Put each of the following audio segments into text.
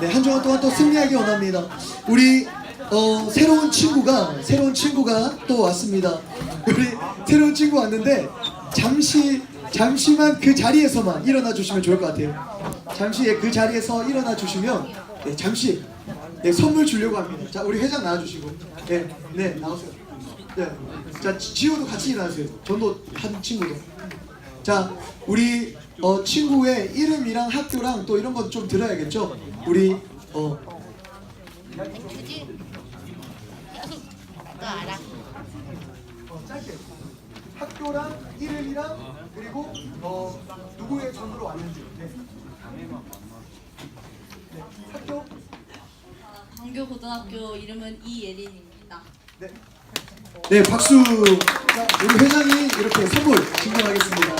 네, 한 주간 동안 또 승리하기 원합니다. 우리 어, 새로운 친구가 새로운 친구가 또 왔습니다. 우리 새로운 친구 왔는데 잠시 잠시만 그 자리에서만 일어나 주시면 좋을 것 같아요. 잠시 그 자리에서 일어나 주시면 네, 잠시 네, 선물 주려고 합니다. 자, 우리 회장 나와 주시고. 네, 네, 나오세요. 네. 자, 지- 지호도 같이 일어나세요. 전도 한 친구도. 자, 우리 어, 친구의 이름이랑 학교랑 또 이런 건 좀 들어야겠죠? 우리 어, 너 알아? 어, 짧게 학교랑 이름이랑 그리고 어, 누구의 전으로 왔는지. 네. 네. 학교. 광교고등학교 이름은 이예린입니다. 네. 네, 박수. 자, 우리 회장이 이렇게 선물 증정하겠습니다.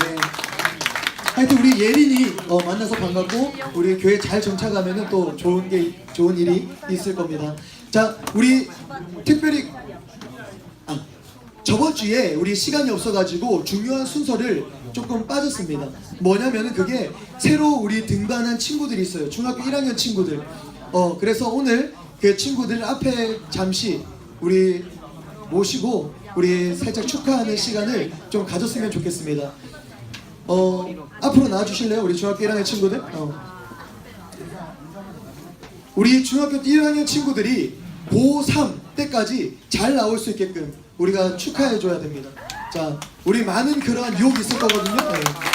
네. 하여튼 우리 예린이 어, 만나서 반갑고 우리 교회 잘 정착하면은 또 좋은 게 좋은 일이 있을 겁니다. 자, 우리 특별히 아, 저번 주에 우리 시간이 없어가지고 중요한 순서를 조금 빠졌습니다. 뭐냐면은 그게 새로 우리 등반한 친구들이 있어요. 중학교 1학년 친구들. 어 그래서 오늘 그 친구들 앞에 잠시 우리 모시고 우리 살짝 축하하는 시간을 좀 가졌으면 좋겠습니다. 어 앞으로 나와 주실래요? 우리 중학교 1학년 친구들. 어. 우리 중학교 1학년 친구들이 고3 때까지 잘 나올 수 있게끔 우리가 축하해 줘야 됩니다. 자, 우리 많은 그러한 유혹이 있을 거거든요. 네.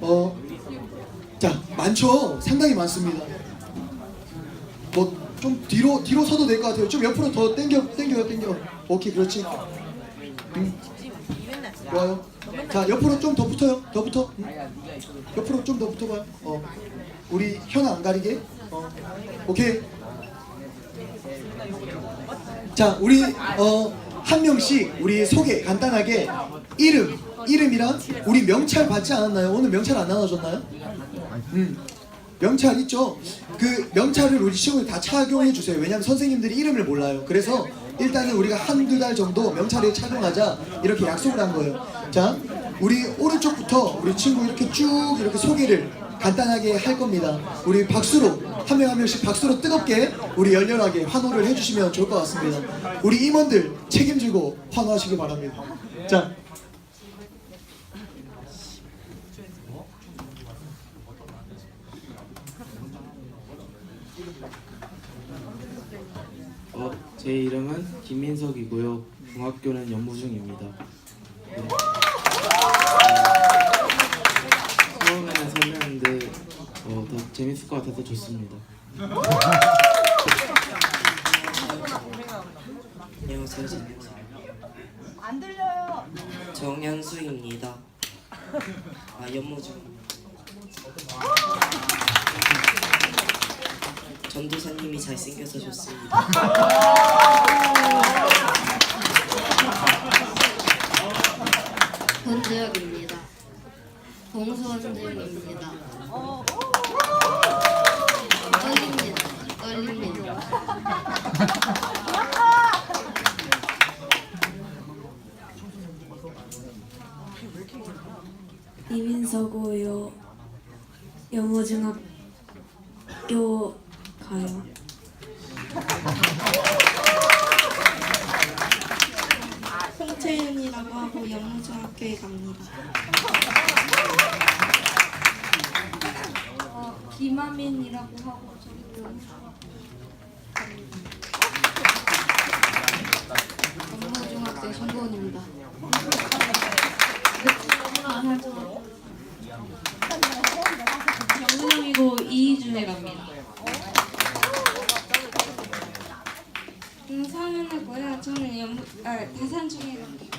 어, 자, 많죠. 상당히 많습니다. 뭐 좀 뒤로 뒤로 서도 될 것 같아요. 좀 옆으로 더 당겨 당겨요, 당겨. 오케이, 그렇지. 음. 좋아요. 자, 옆으로 좀 더 붙어요. 더 붙어. 음. 옆으로 좀 더 붙어봐요. 어, 우리 현 안 가리게. 어, 오케이. 자, 우리 어, 한 명씩 우리 소개 간단하게 이름, 이름이랑 우리 명찰 받지 않았나요? 오늘 명찰 안 나눠줬나요? 음, 명찰 있죠? 그 명찰을 우리 친구들 다 착용해 주세요. 왜냐면 선생님들이 이름을 몰라요. 그래서 일단은 우리가 한두 달 정도 명찰을 착용하자 이렇게 약속을 한 거예요. 자, 우리 오른쪽부터 우리 친구 이렇게 쭉 이렇게 소개를 간단하게 할 겁니다. 우리 박수로 한 명 한 명씩 박수로 뜨겁게 우리 열렬하게 환호를 해주시면 좋을 것 같습니다. 우리 임원들 책임지고 환호하시기 바랍니다. 자, 어, 제 이름은 김민석이고요. 중학교는 연무 중입니다. 네. 처음에는 설레는데 어, 더 재밌을 것 같아서 좋습니다. 안녕하세요. 안 들려요. 정현수입니다. 아 연모중. 전도사님이 잘생겨서 좋습니다. 동수원재혁입니다. 떨립니다. 떨립니다. 이민서고요. 영어중학교 가요. 홍채윤이라고 하고 영어중학교에 갑니다. 어, 김하민이라고 하고 저기 영모중학교 송고은입니다. 영문이고 이희준에 갑니다. 음, 서면하고요. 저는 영, 아, 다산 중에 갑니다.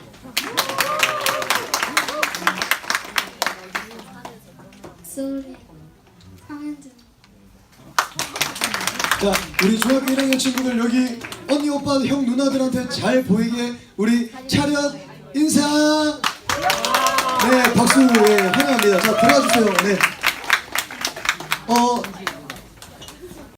소리 황현준 자, 우리 중학교 1학년 친구들 여기 언니, 오빠, 형, 누나들한테 잘 보이게 우리 차렷 인사. 네, 네, 박수 예, 환영합니다. 자, 들어와 주세요. 네. 어,